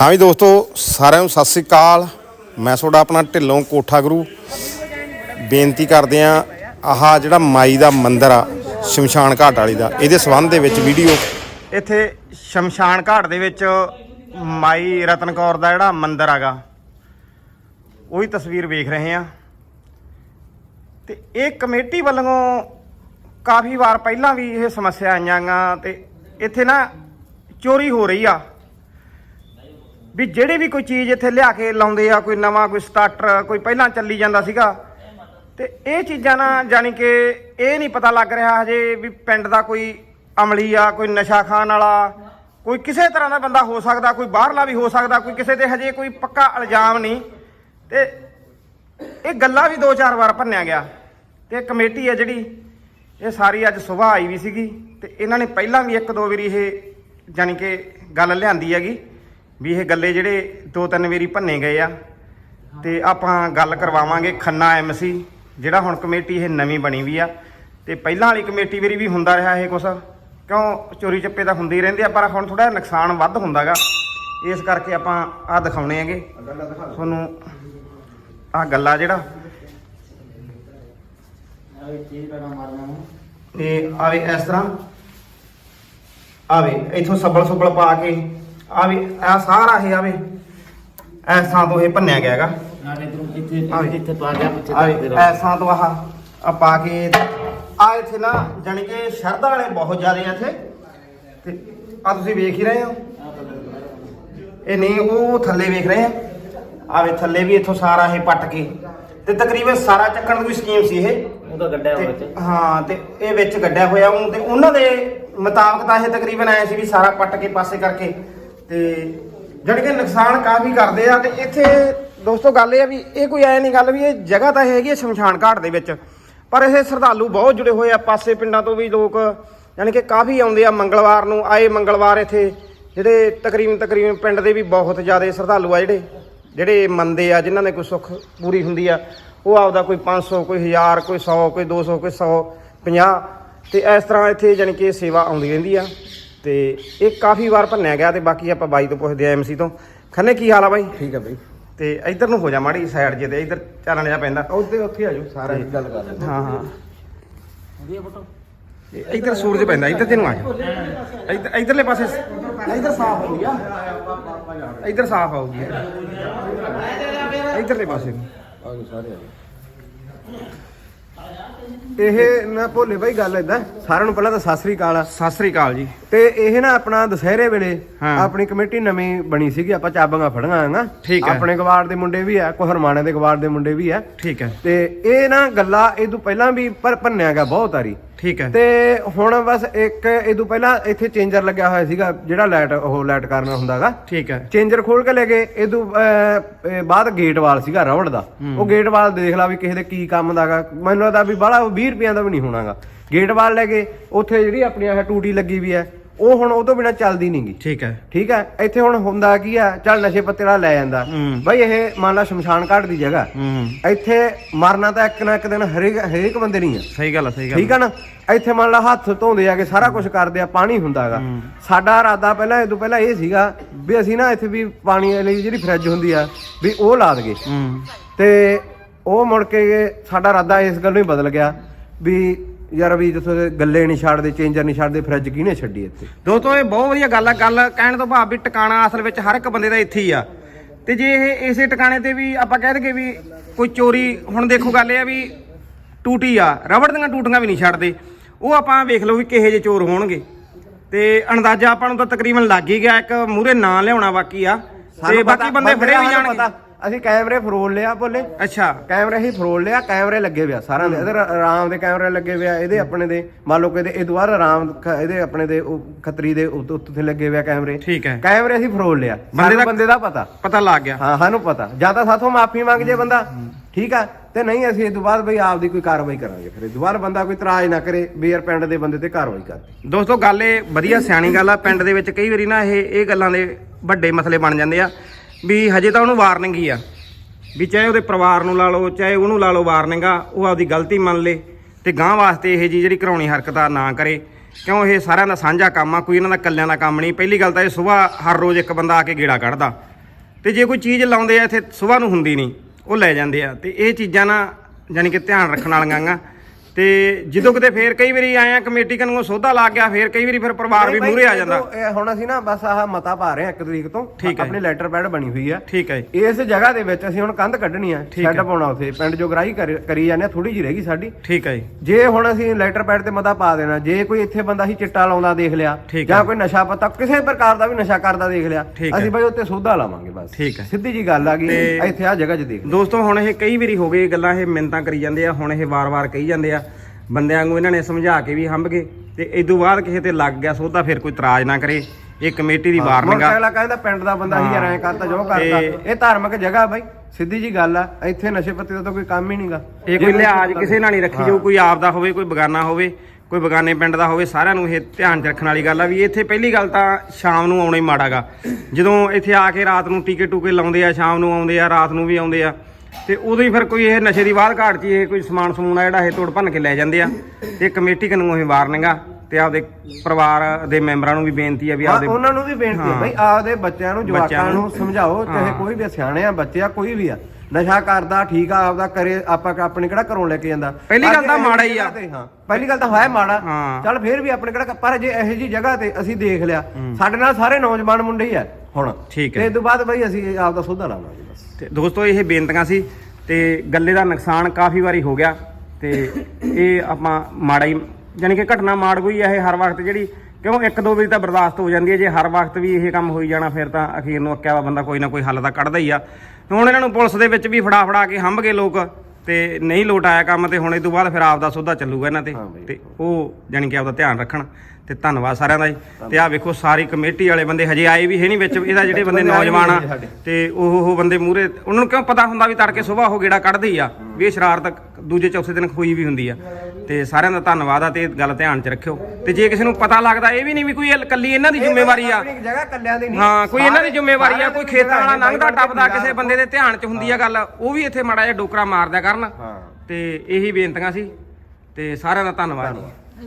ਹਾਂ ਵੀ ਦੋਸਤੋ, ਸਾਰਿਆਂ ਨੂੰ ਸਤਿ ਸ੍ਰੀ ਅਕਾਲ। ਮੈਂ ਤੁਹਾਡਾ ਆਪਣਾ ਢਿੱਲੋਂ ਕੋਠਾ ਗੁਰੂ। ਬੇਨਤੀ ਕਰਦੇ ਆ ਆਹ ਜਿਹੜਾ ਮਾਈ ਦਾ ਮੰਦਿਰ ਆ, ਸ਼ਮਸ਼ਾਨ ਘਾਟ ਵਾਲੀ ਦਾ, ਇਹਦੇ ਸਬੰਧ ਦੇ ਵਿੱਚ ਵੀਡੀਓ। ਇੱਥੇ ਸ਼ਮਸ਼ਾਨ ਘਾਟ ਦੇ ਵਿੱਚ ਮਾਈ ਰਤਨ ਕੌਰ ਦਾ ਜਿਹੜਾ ਮੰਦਿਰ ਹੈਗਾ, ਉਹੀ ਤਸਵੀਰ ਵੇਖ ਰਹੇ ਆ ਤੇ ਇਹ ਕਮੇਟੀ ਵੱਲੋਂ ਕਾਫੀ ਵਾਰ ਪਹਿਲਾਂ ਵੀ ਇਹ ਸਮੱਸਿਆ ਆਈਆਂ ਗਾ ਤੇ ਇੱਥੇ ਨਾ ਚੋਰੀ ਹੋ ਰਹੀ ਆ। ਵੀ ਜਿਹੜੇ ਵੀ ਕੋਈ ਚੀਜ਼ ਇੱਥੇ ਲਿਆ ਕੇ ਲਾਉਂਦੇ ਆ, ਕੋਈ ਨਵਾਂ ਕੋਈ ਸਟਾਰਟਰ ਕੋਈ ਪਹਿਲਾਂ ਚੱਲੀ ਜਾਂਦਾ ਸੀਗਾ, ਤੇ ਇਹ ਚੀਜ਼ਾਂ ਨਾ ਜਾਣੀ ਕਿ ਇਹ ਨਹੀਂ ਪਤਾ ਲੱਗ ਰਿਹਾ ਹਜੇ ਵੀ ਪਿੰਡ ਦਾ ਕੋਈ ਅਮਲੀ ਆ, ਕੋਈ ਨਸ਼ਾ ਖਾਣ ਵਾਲਾ, ਕੋਈ ਕਿਸੇ ਤਰ੍ਹਾਂ ਦਾ ਬੰਦਾ ਹੋ ਸਕਦਾ, ਕੋਈ ਬਾਹਰਲਾ ਵੀ ਹੋ ਸਕਦਾ, ਕੋਈ ਕਿਸੇ ਤੇ ਹਜੇ ਕੋਈ ਪੱਕਾ ਇਲਜ਼ਾਮ ਨਹੀਂ। ਤੇ ਇਹ ਗੱਲਾਂ ਵੀ ਦੋ ਚਾਰ ਵਾਰ ਭੰਨਿਆ ਗਿਆ। ਤੇ ਕਮੇਟੀ ਹੈ ਜਿਹੜੀ, ਇਹ ਸਾਰੀ ਅੱਜ ਸਵੇਰ ਆਈ ਵੀ ਸੀਗੀ, ਤੇ ਇਹਨਾਂ ਨੇ ਪਹਿਲਾਂ ਵੀ ਇੱਕ ਦੋ ਵਾਰੀ ਇਹ ਜਾਣੀ ਕਿ ਗੱਲ ਲਿਆਂਦੀ ਹੈਗੀ। ਵੀ ਇਹ ਗੱਲੇ ਜਿਹੜੇ ਦੋ ਤਿੰਨ ਵਾਰੀ ਭੰਨੇ ਗਏ ਆ ਤੇ ਆਪਾਂ ਗੱਲ ਕਰਵਾਵਾਂਗੇ ਖੰਨਾ ਐਮਸੀ, ਜਿਹੜਾ ਹੁਣ ਕਮੇਟੀ ਇਹ ਨਵੀਂ ਬਣੀ ਵੀ ਆ। ਤੇ ਪਹਿਲਾਂ ਵਾਲੀ ਕਮੇਟੀ ਵਾਰੀ ਵੀ ਹੁੰਦਾ ਰਿਹਾ ਇਹ ਕੁਛ। ਕਿਉਂ ਚੋਰੀ ਚੱਪੇ ਤਾਂ ਹੁੰਦੇ ਹੀ ਰਹਿੰਦੇ ਆ, ਪਰ ਹੁਣ ਥੋੜਾ ਨੁਕਸਾਨ ਵੱਧ ਹੁੰਦਾਗਾ। ਇਸ ਕਰਕੇ ਆਪਾਂ ਆ ਦਿਖਾਉਣੇ ਹੈਗੇ। ਤੁਹਾਨੂੰ ਆ ਗੱਲਾ ਜਿਹੜਾ। ਤੇ ਆਵੇ ਇਸ ਤਰ੍ਹਾਂ। ਆਵੇ, ਇਥੋਂ ਸੱਬਲ ਸੁੱਬਲ ਪਾ ਕੇ ਆਵੇ ਆ ਸਾਰਾ ਇਹ ਆਵੇ ਥਾਂ ਤੋਂ ਇਹ ਭੰਨਿਆ ਗਿਆ ਹੈਗਾ। ਇੱਥੇ ਪਾ ਗਿਆ ਪਿੱਛੇ ਥਾਂ ਤੋਂ ਆਹ ਆ ਪਾ ਕੇ ਆ ਇੱਥੇ ਨਾ ਜਾਣੀ ਕਿ ਸ਼ਰਧਾ ਵਾਲੇ ਬਹੁਤ ਜ਼ਿਆਦੇ ਆ ਇੱਥੇ। ਤੇ ਆ ਤੁਸੀਂ ਵੇਖ ਹੀ ਰਹੇ ਹੋ। ਇਹ ਨਹੀਂ ਉਹ ਥੱਲੇ ਵੇਖ ਰਹੇ ਆ। ਆਵੇ ਥੱਲੇ ਵੀ ਇੱਥੋਂ ਸਾਰਾ ਇਹ ਪੱਟ ਕੇ। ਤੇ ਤਕਰੀਬਨ ਸਾਰਾ ਚੱਕਣ ਦੀ ਸਕੀਮ ਸੀ ਇਹ। ਉਹਦਾ ਗੱਡਿਆ ਹੋਇਆ ਤੇ ਵਿੱਚ ਹਾਂ ਤੇ ਇਹ ਵਿੱਚ ਗੱਡਿਆ ਹੋਇਆ ਉਹ ਤੇ ਉਹਨਾਂ ਦੇ ਮੁਤਾਬਕ ਤਾਂ ਇਹ ਤਕਰੀਬਨ ਆਏ ਸੀ ਵੀ ਸਾਰਾ ਪੱਟ ਕੇ ਪਾਸੇ ਕਰਕੇ ਤੇ ਜਿਹੜੇ ਕਿ ਨੁਕਸਾਨ ਕਾਫੀ ਕਰਦੇ ਆ ਤੇ ਇੱਥੇ ਦੋਸਤੋ ਗੱਲ ਇਹ ਆ ਵੀ ਇਹ ਕੋਈ ਐ ਨਹੀਂ ਗੱਲ ਵੀ ਇਹ ਜਗ੍ਹਾ ਤਾਂ ਹੈਗੀ ਹੈ ਸ਼ਮਸ਼ਾਨ ਘਾਟ ਦੇ ਵਿੱਚ, ਪਰ ਇਹ ਸ਼ਰਧਾਲੂ ਬਹੁਤ ਜੁੜੇ ਹੋਏ ਆ ਪਾਸੇ ਪਿੰਡਾਂ ਤੋਂ ਵੀ ਲੋਕ ਯਾਨੀ ਕਿ ਕਾਫੀ ਆਉਂਦੇ ਆ ਮੰਗਲਵਾਰ ਨੂੰ, ਆਏ ਮੰਗਲਵਾਰ ਇੱਥੇ, ਜਿਹੜੇ ਤਕਰੀਬਨ ਤਕਰੀਬਨ ਪਿੰਡ ਦੇ ਵੀ ਬਹੁਤ ਜ਼ਿਆਦਾ ਸ਼ਰਧਾਲੂ ਆ ਜਿਹੜੇ ਜਿਹੜੇ ਮੰਨਦੇ ਆ, ਜਿਨ੍ਹਾਂ ਨੇ ਕੋਈ ਸੁੱਖ ਪੂਰੀ ਹੁੰਦੀ ਆ, ਉਹ ਆਪਦਾ ਕੋਈ 500 ਕੋਈ 1000 ਕੋਈ 100 ਕੋਈ 200 ਕੋਈ 100 50 ਤੇ ਇਸ ਤਰ੍ਹਾਂ ਇੱਥੇ ਜਾਣੀ ਕਿ ਸੇਵਾ ਆਉਂਦੀ ਰਹਿੰਦੀ ਆ। ਤੇ ਇਹ ਕਾਫੀ ਵਾਰ ਭੰਨਿਆ ਗਿਆ ਤੇ ਬਾਕੀ ਆਪਾਂ ਬਾਈ ਤੋਂ ਪੁੱਛਦੇ ਆ ਐਮਸੀ ਤੋਂ। ਖੰਨੇ ਕੀ ਹਾਲ ਆ ਬਾਈ? ਠੀਕ ਹੈ ਬਈ। ਤੇ ਇੱਧਰ ਨੂੰ ਹੋ ਜਾ ਮਾੜੀ ਸਾਈਡ ਜੇ ਤੇ ਇੱਧਰ ਚਾਨਣ ਜਿਹਾ ਪੈਂਦਾ। ਉੱਥੇ ਉੱਥੇ ਆ ਜਾਓ ਸਾਰਾ ਇੱਕ ਗੱਲ ਕਰ ਲੈਂਦੇ ਹਾਂ ਹਾਂ। ਵਧੀਆ ਫੋਟੋ। ਤੇ ਇੱਧਰ ਸੂਰਜ ਪੈਂਦਾ ਇੱਧਰ ਤੇ ਨੂੰ ਆ ਜਾ। ਇੱਧਰ ਇੱਧਰਲੇ ਪਾਸੇ ਇੱਧਰ ਸਾਫ਼ ਹੋ ਗਿਆ। ਇੱਧਰ ਸਾਫ਼ ਆਊਗੀ। ਇੱਧਰਲੇ ਪਾਸੇ ਆ ਜਾਓ ਸਾਰੇ ਆ ਜਾਓ। ਇਹ ਨਾ ਭੋਲੇ ਬਾਈ ਗੱਲ ਏਦਾਂ ਸਾਰਿਆਂ ਨੂੰ ਪਹਿਲਾਂ ਤਾਂ ਸਤਿ ਸ੍ਰੀ ਅਕਾਲ ਆ। ਸਤਿ ਸ੍ਰੀ ਅਕਾਲ ਜੀ। ਤੇ ਇਹ ਨਾ ਆਪਣਾ ਦੁਸਹਿਰੇ ਵੇਲੇ ਹਾਂ। ਆਪਣੀ ਕਮੇਟੀ ਨਵੀਂ ਬਣੀ ਸੀਗੀ ਆਪਾਂ ਚਾਬਾਂਗਾ ਫੜੀਆਂ ਆਂਗਾ ਠੀਕ ਹੈ। ਆਪਣੇ ਗਵਾਰ ਦੇ ਮੁੰਡੇ ਵੀ ਆ ਕੋ ਹਰਮਾਣੇ ਦੇ ਗਵਾਰ ਦੇ ਮੁੰਡੇ ਵੀ ਆ। ਠੀਕ ਹੈ। ਤੇ ਇਹ ਨਾ ਗੱਲਾਂ ਇਹ ਤੋਂ ਪਹਿਲਾਂ ਵੀ ਪਰ ਭੰਨਿਆ ਗਿਆ ਬਹੁਤ ਆਰੀ ਠੀਕ ਹੈ। ਤੇ ਹੁਣ ਬਸ ਇੱਕ ਇਹ ਤੋਂ ਪਹਿਲਾਂ ਇੱਥੇ ਚੇਂਜਰ ਲੱਗਿਆ ਹੋਇਆ ਸੀਗਾ ਜਿਹੜਾ ਲਾਈਟ ਉਹ ਲਾਈਟ ਕਰਨਾ ਹੁੰਦਾਗਾ। ਠੀਕ ਹੈ। ਚੇਂਜਰ ਖੋਲ ਕੇ ਲੈ ਗਏ ਇਹ ਇਹ ਬਾਅਦ ਗੇਟ ਵਾਲ ਸੀਗਾ ਰਬੜ ਦਾ। ਉਹ ਗੇਟ ਵਾਲ ਦੇਖ ਲਾ ਵੀ ਕਿਸੇ ਦੇ ਕੀ ਕੰਮ ਦਾਗਾ ਮੈਨੂੰ ਲੱਗਦਾ ਵੀ ਬਾਹਲਾ 20 ਰੁਪਈਆਂ ਦਾ ਵੀ ਨਹੀਂ ਹੋਣਾਗਾ। ਗੇਟ ਵਾਲ ਲੈ ਗਏ ਉੱਥੇ ਜਿਹੜੀ ਆਪਣੀ ਆਹ ਟੂਟੀ ਲੱਗੀ ਵੀ ਹੈ ਉਹ ਹੁਣ ਉਹ ਤੋਂ ਬਿਨਾ ਚੱਲਦੀ ਨਹੀਂਗੀ ਠੀਕ ਹੈ। ਠੀਕ ਹੈ? ਇੱਥੇ ਹੁਣ ਹੁੰਦਾ ਕੀ ਆ ਚੱਲ ਨਸ਼ੇ ਪੱਤੇ ਵਾਲਾ ਲੈ ਜਾਂਦਾ। ਬਈ ਇਹ ਮੰਨ ਲਾ ਸ਼ਮਸ਼ਾਨ ਘਾਟ ਦੀ ਜਗ੍ਹਾ। ਇੱਥੇ ਮਰਨਾ ਤਾਂ ਇੱਕ ਨਾ ਇੱਕ ਦਿਨ ਹਰੇਕ ਹਰੇਕ ਬੰਦੇ ਨਹੀਂ ਆ। ਸਹੀ ਗੱਲ ਆ ਸਹੀ ਗੱਲ ਠੀਕ ਆ ਨਾ? ਇੱਥੇ ਮੰਨ ਲਾ ਹੱਥ ਧੋਂਦੇ ਆ ਕੇ ਸਾਰਾ ਕੁਝ ਕਰਦੇ ਆ ਪਾਣੀ ਹੁੰਦਾਗਾ। ਸਾਡਾ ਇਰਾਦਾ ਪਹਿਲਾਂ ਇਹ ਤੋਂ ਪਹਿਲਾਂ ਇਹ ਸੀਗਾ ਵੀ ਅਸੀਂ ਨਾ ਇੱਥੇ ਵੀ ਪਾਣੀ ਲਈ ਜਿਹੜੀ ਫਰਿੱਜ ਹੁੰਦੀ ਆ ਵੀ ਉਹ ਲਾ ਦਗੇ ਤੇ ਉਹ ਮੁੜ ਕੇ ਸਾਡਾ ਇਰਾਦਾ ਇਸ ਗੱਲ ਨੂੰ ਹੀ ਬਦਲ ਗਿਆ ਵੀ ਯਾਰ ਵੀ ਜਿੱਥੋਂ ਦੇ ਗੱਲੇ ਨਹੀਂ ਛੱਡਦੇ ਚੇਂਜਰ ਨਹੀਂ ਛੱਡਦੇ ਫਰਿੱਜ ਕਿਹਨੇ ਛੱਡੀ ਇੱਥੇ? ਦੋਸਤੋ ਇਹ ਬਹੁਤ ਵਧੀਆ ਗੱਲ ਆ ਗੱਲ ਕਹਿਣ ਤੋਂ ਭਾਵ ਵੀ ਟਿਕਾਣਾ ਅਸਲ ਵਿੱਚ ਹਰ ਇੱਕ ਬੰਦੇ ਦਾ ਇੱਥੇ ਹੀ ਆ। ਤੇ ਜੇ ਇਹ ਇਸੇ ਟਿਕਾਣੇ ਤੇ ਵੀ ਆਪਾਂ ਕਹਿ ਦਈਏ ਵੀ ਕੋਈ ਚੋਰੀ ਹੁਣ ਦੇਖੋ ਗੱਲ ਇਹ ਆ ਵੀ ਟੂਟੀ ਆ ਰਬੜ ਦੀਆਂ ਟੂਟੀਆਂ ਵੀ ਨਹੀਂ ਛੱਡਦੇ। ਉਹ ਆਪਾਂ ਵੇਖ ਲਓ ਵੀ ਕਿਹੇ ਜਿਹੇ ਚੋਰ ਹੋਣਗੇ। ਤੇ ਅੰਦਾਜ਼ਾ ਆਪਾਂ ਨੂੰ ਤਾਂ ਤਕਰੀਬਨ ਲੱਗ ਹੀ ਗਿਆ ਇੱਕ ਮੂਰੇ ਨਾਂ ਲਿਆਉਣਾ ਬਾਕੀ ਆ। ਤੇ ਬਾਕੀ ਬੰਦੇ ਫੜੇ ਵੀ ਜਾਣਗੇ। ਅਸੀਂ ਕੈਮਰੇ ਫਰੋਲ ਲਿਆ ਬੋਲੇ ਅੱਛਾ। ਕੈਮਰੇ ਹੀ ਫਰੋਲ ਲਿਆ ਕੈਮਰੇ ਲੱਗੇ ਵਿਆ ਸਾਰਿਆਂ ਦੇ। ਇਧਰ ਆਰਾਮ ਦੇ ਕੈਮਰੇ ਲੱਗੇ ਵਿਆ ਇਹਦੇ ਆਪਣੇ ਦੇ। ਮੰਨ ਲਓ ਕਿ ਇਹਦੇ ਇਹ ਦੁਆਰ ਆਰਾਮ ਖ- ਇਹਦੇ ਆਪਣੇ ਦੇ ਉਹ ਖੱਤਰੀ ਦੇ ਉੱਤੇ ਉੱਤੇ ਲੱਗੇ ਵਿਆ ਕੈਮਰੇ। ਠੀਕ ਹੈ। ਕੈਮਰੇ ਅਸੀਂ ਫਰੋਲ ਲਿਆ। ਬੰਦੇ ਬੰਦੇ ਦਾ- ਦਾ ਬੰਦੇ ਦਾ ਪਤਾ। ਪਤਾ ਲੱਗ ਗਿਆ। ਹਾਂ ਸਾਨੂੰ ਪਤਾ। ਜਾਂ ਤਾਂ ਸਾਥੋਂ ਮਾਫੀ ਮੰਗ ਜੇ ਬੰਦਾ। ਠੀਕ ਆ? ਤੇ ਨਹੀਂ ਅਸੀਂ ਇਹ ਤੋਂ ਬਾਅਦ ਬਈ ਆਪਦੀ ਕੋਈ ਕਾਰਵਾਈ ਕਰਾਂਗੇ ਫਿਰ। ਇਹ ਤੋਂ ਬਾਅਦ ਬੰਦਾ ਕੋਈ ਇਤਰਾਜ਼ ਨਾ ਕਰੇ ਵੀ ਯਾਰ ਪਿੰਡ ਦੇ ਬੰਦੇ ਤੇ ਕਾਰਵਾਈ ਕਰ ਦੋਸਤੋ ਗੱਲ ਇਹ ਵਧੀਆ ਸਿਆਣੀ ਗੱਲ ਆ। ਪਿੰਡ ਦੇ ਵਿੱਚ ਕਈ ਵਾਰੀ ਨਾ ਇਹ ਇਹ ਗੱਲਾਂ ਦੇ ਵੱਡੇ ਮਸਲੇ ਬਣ ਜਾਂਦੇ ਆ। ਵੀ ਹਜੇ ਤਾਂ ਉਹਨੂੰ ਵਾਰਨਿੰਗ ਹੀ ਆ। ਵੀ ਚਾਹੇ ਉਹਦੇ ਪਰਿਵਾਰ ਨੂੰ ਲਾ ਲਓ, ਚਾਹੇ ਉਹਨੂੰ ਲਾ ਲਓ ਵਾਰਨਿੰਗ ਆ, ਉਹ ਆਪਦੀ ਗਲਤੀ ਮੰਨ ਲੇ ਤੇ ਗਾਂ ਵਾਸਤੇ ਇਹ ਜੀ ਜਿਹੜੀ ਘਰਾਉਣੀ ਹਰਕਤ ਆ ਨਾ ਕਰੇ। ਕਿਉਂ ਇਹ ਸਾਰਿਆਂ ਦਾ ਸਾਂਝਾ ਕੰਮ ਆ, ਕੋਈ ਇਹਨਾਂ ਦਾ ਇਕੱਲਿਆਂ ਦਾ ਕੰਮ ਨਹੀਂ। ਪਹਿਲੀ ਗੱਲ ਤਾਂ ਇਹ ਸਵੇਰ ਹਰ ਰੋਜ਼ ਇੱਕ ਬੰਦਾ ਆ ਕੇ ਗੇੜਾ ਕੱਢਦਾ। ਤੇ ਜੇ ਕੋਈ ਚੀਜ਼ ਲਾਉਂਦੇ ਆ, ਇੱਥੇ ਸਵੇਰ ਨੂੰ ਹੁੰਦੀ ਨਹੀਂ, ਉਹ ਲੈ ਜਾਂਦੇ ਆ। ਤੇ ਇਹ ਚੀਜ਼ਾਂ ਨਾ ਯਾਨੀ ਕਿ ਧਿਆਨ ਰੱਖਣ ਵਾਲੀਆਂ ਆ। ਤੇ ਜਦੋਂ ਕਿਤੇ ਫੇਰ ਕਈ ਵਾਰੀ ਆਏ ਆ ਕਮੇਟੀ ਕਨੂੰ ਸੋਧਾ ਲੱਗ ਗਿਆ ਫੇਰ ਕਈ ਵਾਰੀ ਫਿਰ ਪਰਿਵਾਰ ਵੀ ਮੂਹਰੇ ਆ ਜਾਂਦਾ ਇਹ ਹੁਣ ਅਸੀਂ ਨਾ ਬਸ ਆਹ ਮਤਾ ਪਾ ਰਹੇ ਹਾਂ ਇੱਕ ਤਰੀਕ ਤੋਂ। ਆਪਣੀ ਲੈਟਰ ਪੈਡ ਬਣੀ ਹੋਈ ਆ ਠੀਕ ਹੈ ਜੀ, ਇਸ ਜਗ੍ਹਾ ਦੇ ਵਿੱਚ ਅਸੀਂ ਹੁਣ ਕੰਧ ਕੱਢਣੀ ਆ ਹੈ। ਪਾਉਣਾ ਉੱਥੇ ਪਿੰਡ ਜੋਗਰਾਈ ਕਰ- ਕਰੀ ਜਾਂਦੇ ਥੋੜੀ ਜਿਹੀ ਰਹਿ ਗਈ ਸਾਡੀ ਠੀਕ ਹੈ ਜੀ ਜੇ ਹੁਣ ਅਸੀਂ ਲੈਟਰ ਪੈਡ ਤੇ ਮਤਾ ਪਾ ਦੇਣਾ ਜੇ ਕੋਈ ਇੱਥੇ ਬੰਦਾ ਹੀ ਚਿੱਟਾ ਲਾਉਂਦਾ ਦੇਖ ਲਿਆ ਜਾਂ। ਕੋਈ ਨਸ਼ਾ ਪਤਾ ਕਿਸੇ ਪ੍ਰਕਾਰ ਦਾ ਵੀ ਨਸ਼ਾ ਕਰਦਾ ਦੇਖ ਲਿਆ। ਅਸੀਂ ਬਾਈ ਉੱਤੇ ਸੋਧਾ ਲਾਵਾਂਗੇ ਬਸ ਠੀਕ ਹੈ। ਸਿੱਧੀ ਜੀ ਗੱਲ ਆ ਗਈ ਇੱਥੇ ਆ ਜਗ੍ਹਾ 'ਚ ਦੇਖ। ਦੋਸਤੋ ਹੁਣ ਇਹ ਕਈ ਵਾਰੀ ਹੋ ਇਹ ਗੱਲਾਂ ਇਹ ਮਿੰਤਾਂ ਕਰੀ ਜਾਂਦੇ ਆ ਹੁਣ ਇਹ ਵਾਰ-ਵਾਰ ਕਹੀ ਜਾਂਦੇ ਆ ਬੰਦਿਆਂ ਨੂੰ ਇਹਨਾਂ ਨੇ ਸਮਝਾ ਕੇ ਵੀ ਹੰਭ ਗਏ ਤੇ ਇਦੋਂ ਬਾਅਦ ਕਿਸੇ ਤੇ ਲੱਗ ਗਿਆ ਸੋਧਾ ਫਿਰ ਕੋਈ ਇਤਰਾਜ਼ ਨਾ ਕਰੇ ਇਹ ਕਮੇਟੀ ਦੀ ਵਾਰਨਿੰਗ ਆ। ਮੋਟਰਸਾਈਕਲ ਕਹਿੰਦਾ ਪਿੰਡ ਦਾ ਬੰਦਾ ਹੀ ਯਾਰ ਐਂ ਕਰਤਾ ਜੋ ਕਰਤਾ। ਇਹ ਧਾਰਮਿਕ ਜਗ੍ਹਾ ਬਾਈ ਸਿੱਧੀ ਜੀ ਗੱਲ ਆ ਇੱਥੇ ਨਸ਼ੇ ਪੱਤੇ ਦਾ ਤਾਂ ਕੋਈ ਕੰਮ ਹੀ ਨਹੀਂਗਾ। ਇਹ ਕੋਈ ਲਿਹਾਜ਼ ਕਿਸੇ ਨਾਲ ਨਹੀਂ ਰੱਖੀ ਜੋ ਕੋਈ ਆਪ ਦਾ ਹੋਵੇ ਕੋਈ ਬਗਾਨਾ ਹੋਵੇ ਕੋਈ ਬਗਾਨੇ ਪਿੰਡ ਦਾ ਹੋਵੇ ਸਾਰਿਆਂ ਨੂੰ ਇਹ ਧਿਆਨ 'ਚ ਰੱਖਣ ਵਾਲੀ ਗੱਲ ਆ ਵੀ ਇੱਥੇ ਪਹਿਲੀ ਗੱਲ ਤਾਂ ਸ਼ਾਮ ਨੂੰ ਆਉਣਾ ਹੀ ਮਾੜਾਗਾ ਜਦੋਂ ਇੱਥੇ ਆ ਕੇ ਰਾਤ ਨੂੰ ਟੀਕੇ ਟੂਕੇ ਲਾਉਂਦੇ ਆ ਸ਼ਾਮ ਨੂੰ ਆਉਂਦੇ ਆ ਰਾਤ ਨੂੰ ਵੀ ਆਉਂਦੇ ਆ ਤੇ ਉਦੋਂ ਹੀ ਫਿਰ ਕੋਈ ਇਹ ਨਸ਼ੇ ਦੀ ਬਾਦ ਘਾਟ 'ਚ ਹੀ ਇਹ ਕੋਈ ਸਮਾਨ ਸਮੂਨ ਆ ਜਿਹੜਾ ਇਹ ਤੋੜ ਭੰਨ ਕੇ ਲੈ ਜਾਂਦੇ ਆ ਤੇ ਕਮੇਟੀ ਕਾਨੂੰ ਇਹ ਵਾਰਨਿੰਗ ਆ ਤੇ ਆਪਦੇ ਪਰਿਵਾਰ ਦੇ ਮੈਂਬਰਾਂ ਨੂੰ ਵੀ ਬੇਨਤੀ ਆ ਵੀ ਹਾਂ, ਆਪਦੇ ਉਹਨਾਂ ਨੂੰ ਵੀ ਬੇਨਤੀ ਹੈ। ਬਈ ਆਪਦੇ ਬੱਚਿਆਂ ਨੂੰ ਬੱਚਿਆਂ ਜਵਾਕਾਂ ਨੂੰ ਨੂੰ ਸਮਝਾਓ ਚਾਹੇ। ਕੋਈ ਵੀ ਸਿਆਣੇ ਆ ਬੱਚੇ ਆ ਕੋਈ ਵੀ ਆ ਨਸ਼ਾ ਕਰਦਾ ਠੀਕ ਆ ਆਪਦਾ ਕਰੇ ਆਪਾਂ ਆਪਣੇ ਕਿਹੜਾ ਘਰੋਂ ਲੈ ਕੇ ਜਾਂਦਾ ਪਹਿਲੀ ਗੱਲ ਅੱਜ ਤਾਂ ਮਾੜਾ ਹੀ ਆ। ਜਗ੍ਹਾ ਤੇ, ਹਾਂ ਪਹਿਲੀ ਗੱਲ ਤਾਂ ਹੈ ਮਾੜਾ ਹਾਂ। ਚੱਲ ਫੇਰ ਵੀ ਆਪਣੇ ਕਿਹੜਾ ਪਰ ਜੇ ਇਹੋ ਜੀ ਜਗ੍ਹਾ ਤੇ ਅਸੀਂ ਦੇਖ ਲਿਆ ਸਾਡੇ ਨਾਲ ਸਾਰੇ ਨੌਜਵਾਨ ਮੁੰਡੇ ਹੀ ਆ ਹੁਣ ਠੀਕ ਹੈ। ਤੇ ਇਸ ਤੋਂ ਬਾਅਦ ਬਈ ਅਸੀਂ ਆਪਦਾ ਸੋਧਾ ਲਾਵਾਂਗੇ ਬਸ ਤੇ ਦੋਸਤੋ ਇਹ ਬੇਨਤੀਆਂ ਸੀ ਤੇ ਗੱਲੇ ਦਾ ਨੁਕਸਾਨ ਕਾਫੀ ਵਾਰੀ ਹੋ ਗਿਆ ਤੇ ਇਹ ਆਪਾਂ ਮਾੜਾ ਹੀ ਯਾਨੀ ਕਿ ਘਟਨਾ ਮਾੜ ਗਈ ਆ ਇਹ ਹਰ ਵਕਤ ਜਿਹੜੀ ਕਿਉਂ ਇੱਕ ਦੋ ਵਾਰੀ ਤਾਂ ਬਰਦਾਸ਼ਤ ਹੋ ਜਾਂਦੀ ਹੈ ਜੇ ਹਰ ਵਕਤ ਵੀ ਇਹ ਕੰਮ ਹੋਈ ਜਾਣਾ ਫਿਰ ਤਾਂ ਅਖੀਰ ਨੂੰ ਅੱਕਿਆ ਵਾ ਬੰਦਾ ਕੋਈ ਨਾ ਕੋਈ ਹੱਲ ਤਾਂ ਕੱਢਦਾ ਹੀ ਆ ਹੁਣ ਇਹਨਾਂ ਨੂੰ ਪੁਲਿਸ ਦੇ ਵਿੱਚ ਵੀ ਫੜਾ ਫੜਾ ਕੇ ਹੰਭ ਗਏ ਲੋਕ ਤੇ ਨਹੀਂ ਲੋਟ ਆਇਆ ਕੰਮ ਤੇ ਹੁਣ ਇਹ ਤੋਂ ਬਾਅਦ ਫਿਰ ਆਪ ਦਾ ਸੋਧਾ ਚੱਲੂਗਾ ਇਹਨਾਂ ਤੇ ਹਾਂ ਬਈ। ਤੇ ਉਹ ਯਾਨੀ ਕਿ ਆਪਦਾ ਧਿਆਨ ਰੱਖਣ ਤੇ ਧੰਨਵਾਦ ਸਾਰਿਆਂ ਦਾ ਜੀ। ਤੇ ਆਹ ਵੇਖੋ ਸਾਰੀ ਕਮੇਟੀ ਵਾਲੇ ਬੰਦੇ ਹਜੇ ਆਏ ਵੀ ਹੈ ਨਹੀਂ ਵਿੱਚ ਇਹਦਾ ਜਿਹੜੇ ਬੰਦੇ ਨੌਜਵਾਨ ਆ। ਤੇ ਉਹ ਉਹ ਬੰਦੇ ਮੂਰੇ ਉਹਨਾਂ ਨੂੰ ਕਿਉਂ ਪਤਾ ਹੁੰਦਾ ਵੀ ਤੜਕੇ ਸਵੇਰ ਉਹ ਗੇੜਾ ਕੱਢਦੇ ਹੀ ਆ? ਵੀ ਇਹ ਸ਼ਰਾਰਤ ਦੂਜੇ ਚੌਥੇ ਦਿਨ ਹੋਈ ਵੀ ਹੁੰਦੀ ਆ। ਤੇ ਸਾਰਿਆਂ ਦਾ ਧੰਨਵਾਦ ਆ ਤੇ ਇਹ ਗੱਲ ਧਿਆਨ 'ਚ ਰੱਖਿਓ। ਤੇ ਜੇ ਕਿਸੇ ਨੂੰ ਪਤਾ ਲੱਗਦਾ ਇਹ ਵੀ ਨਹੀਂ ਵੀ ਕੋਈ ਇਹ ਇਕੱਲੀ ਇਹਨਾਂ ਦੀ ਜ਼ਿੰਮੇਵਾਰੀ ਆ। ਆਪਣੀ ਜਗ੍ਹਾ ਕੱਲਿਆਂ ਦੀ ਨਹੀਂ। ਹਾਂ ਕੋਈ ਇਹਨਾਂ ਦੀ ਜ਼ਿੰਮੇਵਾਰੀ ਆ ਕੋਈ ਖੇਤਾਂ ਵਾਲਾ ਲੰਘਦਾ ਟੱਪਦਾ ਕਿਸੇ ਬੰਦੇ ਦੇ ਧਿਆਨ 'ਚ ਹੁੰਦੀ ਆ ਗੱਲ ਉਹ ਵੀ ਇੱਥੇ ਮਾੜਾ ਜਿਹਾ ਡੋਕਰਾ ਮਾਰਦਿਆ ਕਰਨ। ਤੇ ਇਹੀ ਬੇਨਤੀਆਂ ਸੀ। ਤੇ ਸਾਰਿਆਂ ਦਾ ਧੰਨਵਾਦ ਜੀ।